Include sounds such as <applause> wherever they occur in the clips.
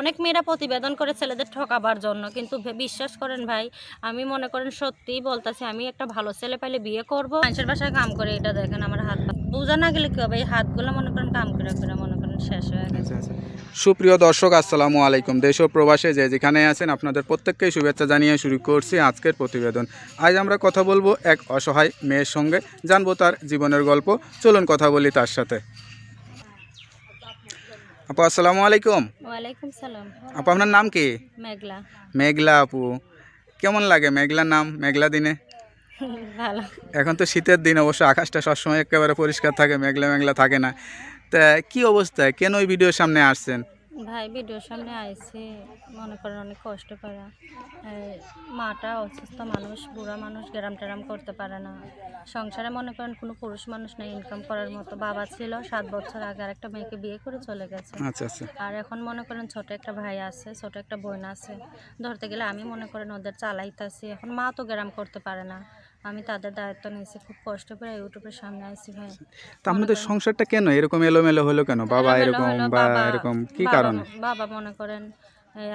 অনেক মেয়েরা প্রতিবেদন করে ছেলেদের ঠকাবার জন্য, কিন্তু বিশ্বাস করেন ভাই, আমি মনে করেন সত্যিই বলতেছি, আমি একটা ভালো ছেলে পাইলে বিয়ে করব। মানুষের বাসায় কাম করে, এটা দেখেন আমার হাত বোঝা না গেলে কি হবে, এই হাতগুলো মনে করেন কাম করে করে, মনে করেন শেষ হয়ে গেছে। আচ্ছা আচ্ছা। সুপ্রিয় দর্শক, আসসালামু আলাইকুম। দেশ ও প্রবাসে যে যেখানে আছেন, আপনাদের প্রত্যেককেই শুভেচ্ছা জানিয়ে শুরু করছি আজকের প্রতিবেদন। আজ আমরা কথা বলব এক অসহায় মেয়ের সঙ্গে, জানব তার জীবনের গল্প। চলুন কথা বলি তার সাথে। আপু আসসালামু আলাইকুম। ওয়ালাইকুম সালাম। আপু আপনার নাম কি? মেঘলা। মেঘলা আপু। কেমন লাগে মেঘলা নাম মেঘলা দিনে? <laughs> ভালো। এখন তো শীতের দিন অবশ্য আকাশটা সবসময় একেবারে পরিষ্কার থাকে মেঘলা মেঘলা থাকে না। তা কি অবস্থায় কেন ওই ভিডিওর সামনে আসছেন? ভাই ভিডিওর সামনে আইসি মনে করেন অনেক কষ্ট করে। মাটা অসুস্থ মানুষ বুড়া মানুষ গ্রাম টেরাম করতে পারে না। সংসারে মনে করেন কোনো পুরুষ মানুষ নেই ইনকাম করার মতো। বাবা ছিল সাত বছর আগে আর একটা মেয়েকে বিয়ে করে চলে গেছে। আচ্ছা আচ্ছা। আর এখন মনে করেন ছোট একটা ভাই আছে ছোট একটা বোন আছে। ধরতে গেলে আমি মনে করেন ওদের চালাইতাছি। এখন মা তো গ্রাম করতে পারে না। আমি তাদের দায়িত্ব নিয়েছি। খুব কষ্ট করে ইউটিউবের সামনে আইছি ভাই। তা আপনাদের সংসারটা কেন? এরকম এলোমেলো হলো কেন? বাবা এরকম বা এরকম কি কারণে? বাবা মনে করেন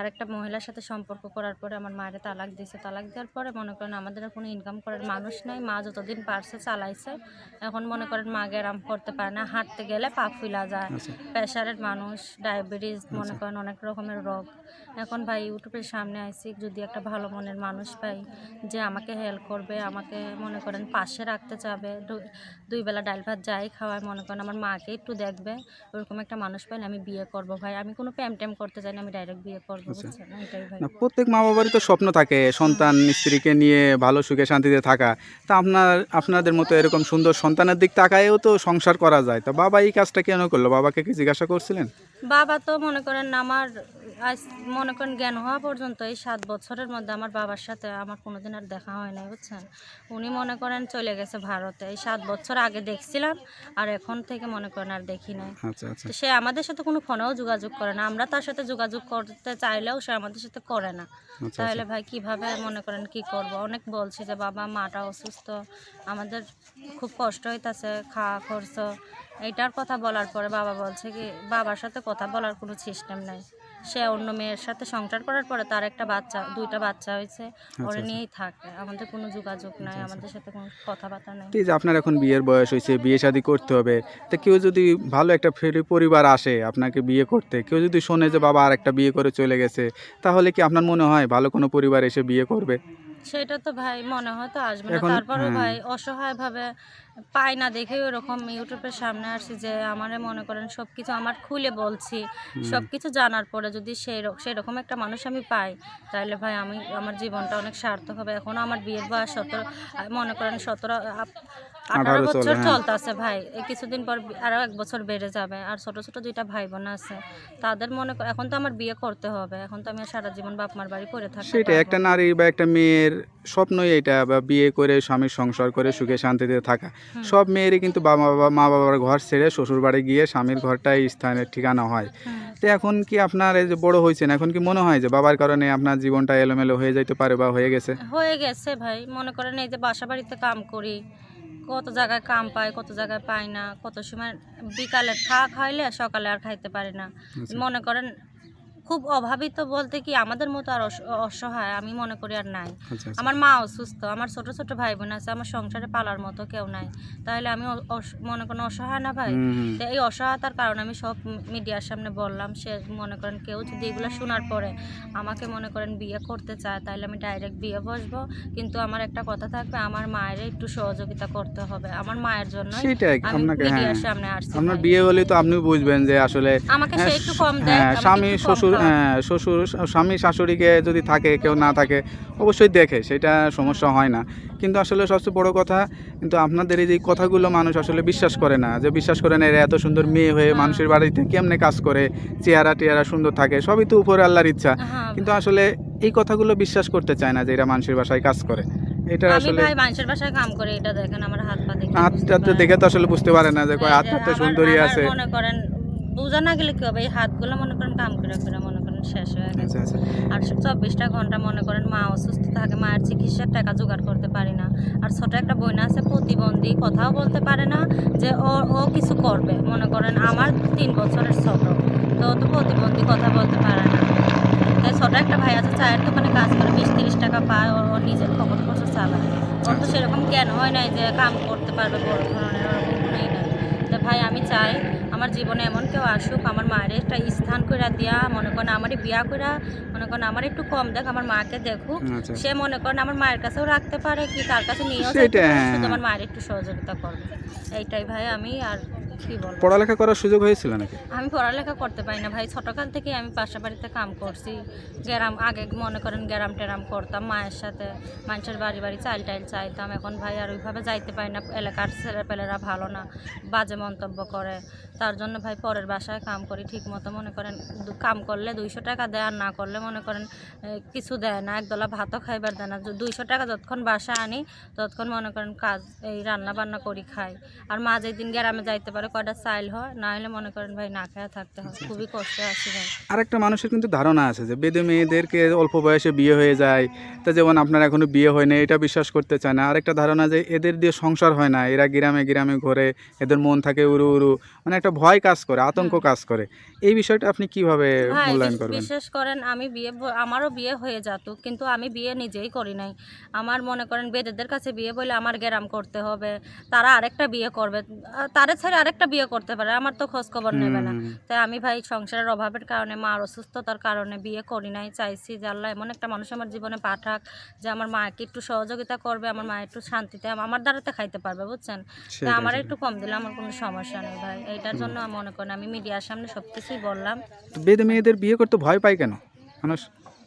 আরেকটা মহিলার সাথে সম্পর্ক করার পরে আমার মায়ের তালাক দিয়েছে। তালাক দেওয়ার পরে মনে করেন আমাদের কোনো ইনকাম করার মানুষ নাই। মা যতদিন পারছে চালাইছে। এখন মনে করেন মা গ্যারাম করতে পারে না। হাঁটতে গেলে পা ফুলা যায়। আচ্ছা। প্রেশারের মানুষ ডায়াবেটিস মনে করেন অনেক রকমের রোগ। এখন ভাই ইউটিউবের সামনে আইসি যদি একটা ভালো মনের মানুষ পাই যে আমাকে হেল্প করবে আমাকে মনে করেন পাশে রাখতে চাবে দুই বেলা ডাল ভাত যাই খাওয়ায় মনে করেন আমার মাকে একটু দেখবে ওরকম একটা মানুষ পাইলে আমি বিয়ে করব ভাই। আমি কোনো প্যাম ট্যাম করতে চাই না আমি ডাইরেক্ট বিয়ে করব আচ্ছা। বুঝছেন? এটাই ভাই। প্রত্যেক মা বাবারই তো স্বপ্ন থাকে সন্তান স্ত্রীকে নিয়ে ভালো সুখে শান্তিতে থাকা। তা আপনার আপনাদের মতো এরকম সুন্দর সন্তানের দিক তাকায়েও তো সংসার করা যায়। তো বাবা এই কাজটা কেন করল? বাবাকে কি জিজ্ঞাসা করছিলেন? বাবা তো মনে করেন আমার আজ মনে করেন জ্ঞান হওয়া পর্যন্ত এই সাত বছরের মধ্যে আমার বাবার সাথে আমার কোনোদিন আর দেখা হয় নাই বুঝছেন? উনি মনে করেন চলে গেছে ভারতে। এই সাত বছর আগে দেখছিলাম আর এখন থেকে মনে করেন আর দেখি নাই। আচ্ছা আচ্ছা। সে আমাদের সাথে কোনো ফোনেও যোগাযোগ করে না। আমরা তার সাথে যোগাযোগ করতে চাইলেও সে আমাদের সাথে করে না। আচ্ছা। তাহলে ভাই কীভাবে মনে করেন কি করব? অনেক বলছি যে বাবা মাটা অসুস্থ। আমাদের খুব কষ্ট হইতাছে খাওয়া খরচ এইটার কথা বলার পরে বাবা বলছে কি বাবার সাথে কথা বলার কোনো সিস্টেম নাই। সে অন্য মেয়ের সাথে সংসার করার পরে তার একটা বাচ্চা দুইটা বাচ্চা হয়েছে ওরা আচ্ছা। নিয়েই থাকে। আমাদের কোনো যোগাযোগ নাই আমাদের সাথে কোনো কথাবার্তা নাই। যে আপনার এখন বিয়ের বয়স হয়েছে বিয়ে শাদী করতে হবে তো কেউ যদি ভালো একটা ফেরি পরিবার আসে আপনাকে বিয়ে করতে কেউ যদি শোনে যে বাবা আর একটা বিয়ে করে চলে গেছে তাহলে কি আপনার মনে হয় ভালো কোনো পরিবার এসে বিয়ে করবে? সেটা তো ভাই মনে হয় তো আসবে না। তারপরে। ভাই অসহায় ভাবে পাই না দেখে ওরকম ইউটিউবের সামনে আসছি যে আমারে মনে করেন সব কিছু আমার খুলে বলছি সব কিছু জানার পরে যদি সেই সেরকম একটা মানুষ আমি পাই তাহলে ভাই আমি আমার জীবনটা অনেক সার্থক হবে। এখনও আমার বিয়ের বয়স সতেরো মনে করেন সতেরো আপ- আঠারো বছর হ্যাঁ। চলতেছে ভাই। কিছুদিন পর আরও এক বছর বেড়ে যাবে। আর ছোট ছোট দুইটা ভাই বোন আছে। তাদের মনে এখন তো আমার বিয়ে করতে হবে। এখন তো আমি সারা জীবন বাপ মার বাড়ি পড়ে সেটাই পারব। একটা নারী বা একটা মেয়ের স্বপ্নই এটা বা বিয়ে করে স্বামীর সংসার করে সুখে শান্তিতে থাকা। সব মেয়েরই কিন্তু বাবা বাবা মা বাবার ঘর ছেড়ে শ্বশুর বাড়ি গিয়ে স্বামীর ঘরটাই স্থানের ঠিকানা হয়। তো এখন কি আপনার এই যে বড় হয়েছেন এখন কি মনে হয় যে বাবার কারণে আপনার জীবনটা এলোমেলো হয়ে যাইতে পারে বা হয়ে গেছে? হয়ে গেছে ভাই। মনে করেন এই যে বাসা বাড়িতে কাম করি কত জায়গায় কাম পায় কত জায়গায় পায় না কত সময় বিকালে থাক হইলে সকালে আর খাইতে পারি না আচ্ছা। মনে করেন খুব অভাবিত বলতে কি আমাদের মতো আর অস- অসহায় আমি মনে করি আর নাই আচ্ছা আচ্ছা। আমার মা অসুস্থ আমার ছোট ছোট ভাই বোন আছে আমার সংসারে পালার মতো কেউ নাই তাহলে আমি মনে করেন অসহায় না ভাই। তো এই অসহায়তার কারণে আমি সব মিডিয়ার সামনে বললাম সে মনে করেন কেউ যদি এগুলো শোনার পরে আমাকে মনে করেন বিয়ে করতে চায় তাহলে আমি ডাইরেক্ট বিয়ে বসবো কিন্তু আমার একটা কথা থাকবে আমার মায়ের একটু সহযোগিতা করতে হবে আমার মায়ের জন্য হ্যাঁ মিডিয়ার সামনে আসছি আপনার বিয়ে হলে তো আপনি বুঝবেন যে আসলে আমাকে সে হ্যাঁ, একটু কম দেয় হ্যাঁ স্বামী শ্বশুর। হ্যাঁ শ্বশুর স্বামী শাশুড়িকে যদি থাকে কেউ না থাকে অবশ্যই দেখে সেটা সমস্যা হয় না। কিন্তু আসলে সবচেয়ে বড় কথা কিন্তু আপনাদের এই যে কথাগুলো মানুষ আসলে বিশ্বাস করে না যে বিশ্বাস করে না এরা এত সুন্দর মেয়ে হয়ে হ্যাঁ। মানুষের বাড়িতে কেমনে কাজ করে চেহারা টেয়ারা সুন্দর থাকে সবই তো উপরে আল্লাহর ইচ্ছা। হ্যাঁ। কিন্তু আসলে এই কথাগুলো বিশ্বাস করতে চায় না যে এরা মানুষের বাসায় কাজ করে। এটা আমি আসলে ভাই মানুষের কাম করে এটা দেখেন আমার হাত পা দেখে হাতটা তো দেখে তো আসলে বুঝতে পারে না যে কয় এই হাত যে হাতে আমার- সুন্দরী আছে। মনে করেন বোঝা না গেলে কি হবে এই হাতগুলো মনে করেন কাম করে করে মনে শেষ হয়ে গেছে। আচ্ছা আচ্ছা। আর চব্বিশটা ঘণ্টা মনে করেন মা অসুস্থ থাকে মায়ের চিকিৎসার টাকা জোগাড় করতে পারি না। আর ছোট একটা বোন আছে প্রতিবন্ধী কথাও বলতে পারে না যে ও ও কিছু করবে। মনে করেন আমার তিন বছরের ছোট তো তো প্রতিবন্ধী কথা বলতে পারে না। দোকানে ছোট একটা ভাই আছে চায়ের দোকানে কাজ করে বিশ তিরিশ টাকা পায় ও নিজের খবর খরচ চালায়। ওর তো সেরকম জ্ঞান হয় নাই যে কাম করতে পারবে বড় ধরনের ওরকম নাই। তো ভাই আমি চাই আমার জীবনে এমন কেউ আসুক আমার মায়ের একটা স্থান করে দিয়া মনে করেন আমারই বিয়া করে মনে করেন আমার একটু কম দেখ আমার মাকে দেখুক আচ্ছা সে মনে করেন আমার মায়ের কাছেও রাখতে পারে কি তার কাছে নিয়েও পারে, হ্যাঁ। আমার মায়ের একটু সহযোগিতা করবে এইটাই ভাই আমি আর কি বলব পড়ালেখা করার সুযোগ হয়েছিল নাকি? আমি পড়ালেখা করতে পারি না ভাই। ছোটকাল থেকে আমি পাশা বাড়িতে কাম করছি। গ্রাম আগে মনে করেন গ্রাম টেরাম করতাম মায়ের সাথে মানুষের বাড়ি বাড়ি চাইল টাইল চাইতাম। এখন ভাই আর ওইভাবে যাইতে পারি না। এলাকার ছেলেপেলেরা ভালো না বাজে মন্তব্য করে। তার জন্য ভাই পরের বাসায় কাম করি। ঠিক মতো মনে করেন কাম করলে দুইশো টাকা দেয় আর না করলে মনে করেন কিছু দেয় না। একদলা ভাতও খাইবার দেয় না। দুইশো টাকা যতক্ষণ বাসায় আনি ততক্ষণ মনে করেন কাজ এই রান্না বান্না করি খাই। আর মা যেদিন গ্রামে যাইতে পারে কয়টা চাইল হয় না হলে মনে করেন ভাই না খেয়ে থাকতে হয়। খুবই কষ্টে আছি ভাই। আরেকটা মানুষের কিন্তু ধারণা আছে যে বেদে মেয়েদেরকে অল্প বয়সে বিয়ে হয়ে যায় তা যেমন আপনার এখনও বিয়ে হয়নি এটা বিশ্বাস করতে চায় না। আরেকটা ধারণা যে এদের দিয়ে সংসার হয় না এরা গ্রামে গ্রামে ঘোরে এদের মন থাকে উড়ু উড়ু মানে একটা ভয় কাজ করে আতঙ্ক কাজ করে। এই বিষয়টা আপনি কীভাবে মূল্যায়ন করবেন? বিশেষ করেন আমি বিয়ে আমারও বিয়ে হয়ে যেত কিন্তু আমি বিয়ে নিজেই করি নাই। আমার মনে করেন বেদেদের কাছে বিয়ে বলে আমার গ্যারাম করতে হবে তারা আরেকটা বিয়ে করবে। তারা ছেড়ে আরেকটা বিয়ে করতে পারে আমার তো খোঁজ খবর নেবে না। তাই আমি ভাই সংসারের অভাবের কারণে মার অসুস্থতার কারণে বিয়ে করি নাই চাইছি যে আল্লাহ এমন একটা মানুষ আমার জীবনে পাঠাক যে আমার মাকে একটু সহযোগিতা করবে আমার মা একটু শান্তিতে আমার দ্বারাতে খাইতে পারবে বুঝছেন? তা সেটাই, আমার একটু কম দিলে আমার কোনো সমস্যা নেই ভাই এইটার জন্য আমি মনে করেন আমি মিডিয়ার সামনে সব কিছুই বললাম বেদে মেয়েদের বিয়ে করতে ভয় পাই কেন? মানুষ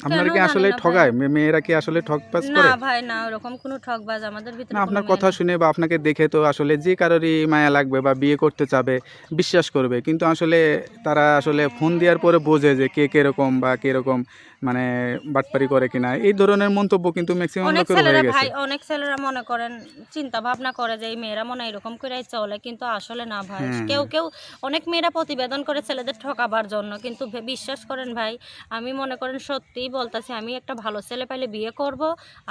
আপনারা কি আসলে না ঠগায়? মেয়েরা কি আসলে ঠকবাজ না করে? ভাই না ওরকম কোনো ঠকবাজ আমাদের ভিতরে না আপনার কথা শুনে বা আপনাকে দেখে তো আসলে যে কারোরই মায়া লাগবে বা বিয়ে করতে চাবে বিশ্বাস করবে। কিন্তু আসলে তারা আসলে ফোন দেওয়ার পরে বোঝে যে কে কীরকম বা কীরকম। মানে বাটপারি করে কিনা এই ধরনের মন্তব্য কিন্তু ম্যাক্সিমাম অনেক লোকের ছেলেরা হয়ে গেছে। ভাই অনেক ছেলেরা মনে করেন চিন্তা ভাবনা করে যে এই মেয়েরা মনে এরকম করে চলে কিন্তু আসলে না ভাই। কেউ কেউ অনেক মেয়েরা প্রতিবেদন করে ছেলেদের ঠকাবার জন্য কিন্তু বিশ্বাস করেন ভাই আমি মনে করেন সত্যি বলতেছি আমি একটা ভালো ছেলে পাইলে বিয়ে করব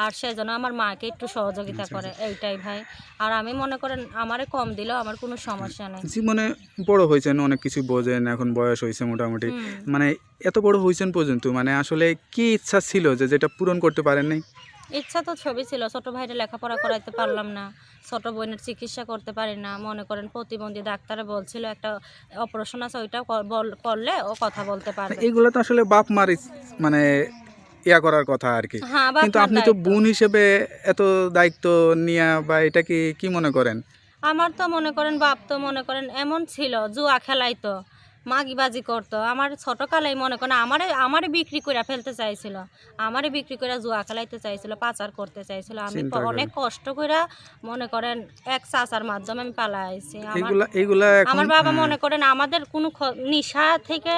আর সেজন্য আমার মাকে একটু সহযোগিতা করে এইটাই ভাই। আর আমি মনে করেন আমারে কম দিলেও আমার কোনো সমস্যা নেই। জীবনে বড় হয়েছেন অনেক কিছু বোঝেন এখন বয়স হয়েছে মোটামুটি। মানে এত বড় হয়েছেন পর্যন্ত মানে আসলে কি ইচ্ছা ছিল যে যেটা পূরণ করতে পারেন নাই? ইচ্ছা তো ছবি ছিল ছোট ভাইটা লেখাপড়া করাইতে পারলাম না ছোট বোনের চিকিৎসা করতে পারি না মনে করেন প্রতিবন্ধী ডাক্তারে বলছিল একটা অপারেশন আছে ওইটা করলে ও কথা বলতে পারবে। এগুলো তো আসলে বাপ মার মানে ইয়া করার কথা আর কি। হ্যাঁ কিন্তু আপনি তো বোন হিসেবে এত দায়িত্ব নিয়া বা এটা কি কি মনে করেন? আমার তো মনে করেন বাপ তো মনে করেন এমন ছিল জুয়া খেলাইতো। মাগিবাজি করতো। আমার ছোটকালেই মনে করেন আমারে আমারে বিক্রি করে ফেলতে চাইছিল। আমারে বিক্রি করে জুয়া খেলাইতে চাইছিল পাচার করতে চাইছিল। আমি অনেক কষ্ট করে মনে করেন এক চাচার মাধ্যমে আমি পালাই আইছি আমার বাবা হ্যাঁ, মনে করেন আমাদের কোনো নিশা থেকে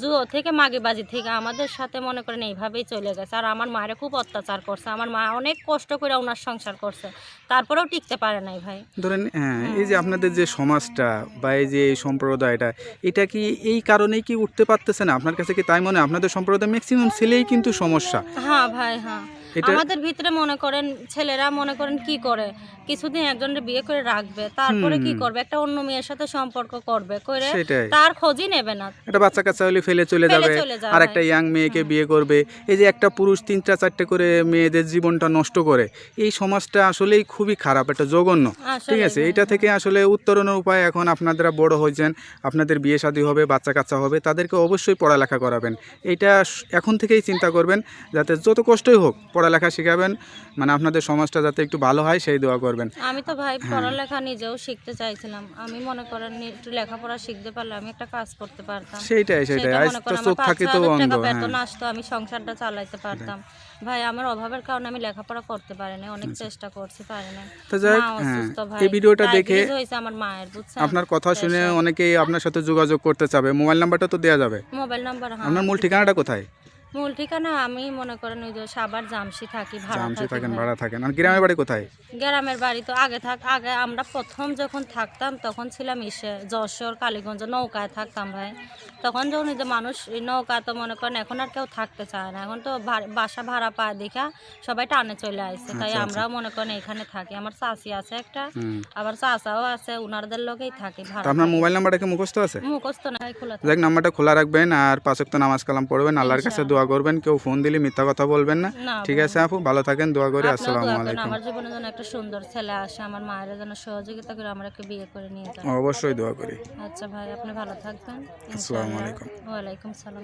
জুয়ো থেকে মাগিবাজি থেকে আমাদের সাথে মনে করেন এইভাবেই চলে গেছে। আর আমার মায়ের খুব অত্যাচার করছে। আমার মা অনেক কষ্ট করে ওনার সংসার করছে। তারপরেও টিকতে পারে নাই ভাই। ধরেন হ্যাঁ এই যে আপনাদের যে সমাজটা বা এই যে সম্প্রদায়টা এটা কি এই কারণেই কি উঠতে পারতেছে না? আপনার কাছে কি তাই মনে? আপনাদের সম্প্রদায় ম্যাক্সিমাম ছেলেই কিন্তু সমস্যা। হ্যাঁ ভাই হ্যাঁ। আমাদের ভিতরে মনে করেন ছেলেরা মনে করেন কি করে? কিছুদিন একজনের বিয়ে করে রাখবে তারপরে কি করবে? একটা অন্য মেয়ের সাথে সম্পর্ক করবে করে তার খোঁজই নেবে না। একটা বাচ্চা কাচ্চা হলে ফেলে চলে যাবে আর একটা ইয়াং মেয়েকে বিয়ে করবে। এই যে একটা পুরুষ তিনটা চারটে করে মেয়েদের জীবনটা নষ্ট করে এই সমাজটা আসলেই খুবই খারাপ একটা জঘন্য। ঠিক আছে? এটা। থেকে আসলে উত্তরণের উপায় এখন আপনারা বড় হয়েছেন আপনাদের বিয়ে শাদী হবে বাচ্চা কাচ্চা হবে তাদেরকে অবশ্যই পড়ালেখা করাবেন। এটা এখন থেকেই চিন্তা করবেন যাতে যত কষ্টই হোক পড়ালেখা শেখাবেন মানে আপনাদের সমাজটা যাতে একটু ভালো হয় সেই দোয়া করবেন। আমি তো ভাই হ্যাঁ। পড়ালেখা নিজেও শিখতে চাইছিলাম। আমি মনে করেন একটু লেখাপড়া শিখতে পারলে আমি একটা কাজ করতে পারতাম। সেইটাই সেইটাই। আজ তো চোখ থাকে তো অন্ধ হ্যাঁ। বেতন আসতো আমি সংসারটা চালাইতে পারতাম। ভাই আমার অভাবের কারণে আমি লেখাপড়া করতে পারিনি অনেক চেষ্টা করছি পারিনি তো যাই হ্যাঁ, এই ভিডিওটা দেখে আমার মায়ের বুঝছেন? আপনার কথা শুনে অনেকেই আপনার সাথে যোগাযোগ করতে চাবে। মোবাইল নাম্বারটা তো দেওয়া যাবে। মোবাইল নাম্বার আপনার মূল ঠিকানাটা কোথায়? মূল ঠিকানা আমি মনে করেন ওই যে সাবার জামসি থাকি ভাড়া জামসে থাকেন ভাড়া থাকেন। আর গ্রামের বাড়ি কোথায়? গ্রামের বাড়ি তো আগে থাক আগে আমরা প্রথম যখন থাকতাম তখন ছিলাম ইসে যশোর কালীগঞ্জ নৌকায় থাকতাম ভাই। তখন যখন যে মানুষ নৌকা তো মনে করেন এখন আর কেউ থাকতে চায় না। এখন তো বাসা ভাড়া পায় দেখা সবাই টানে চলে আসছে তাই আচ্ছা, আমরাও মনে করেন এখানে থাকি। আমার চাষি আছে একটা আবার চাচাও আছে উনারদের লোকেই থাকি আপনার মোবাইল নাম্বারটা কি মুখস্থ আছে? মুখস্থ নাই খোলা থাকে। যাক নাম্বারটা খোলা রাখবেন আর পাঁচক তো নামাজ কালাম পড়বেন আল্লাহর কাছে দোয়া দোয়া করবেন কেউ ফোন দিলে মিথ্যা কথা বলবেন না। ঠিক আছে আপু ভালো থাকেন দোয়া করি আসসালামু আলাইকুম। আমার জীবনে যেন একটা সুন্দর ছেলে আসে আমার মায়ের যেন সহযোগিতা করে আমরা একটা বিয়ে করে নিয়ে যাই। অবশ্যই দোয়া করি। আচ্ছা ভাই আপনি ভালো থাকবেন আসসালামু আলাইকুম। ওয়া আলাইকুম। সালাম।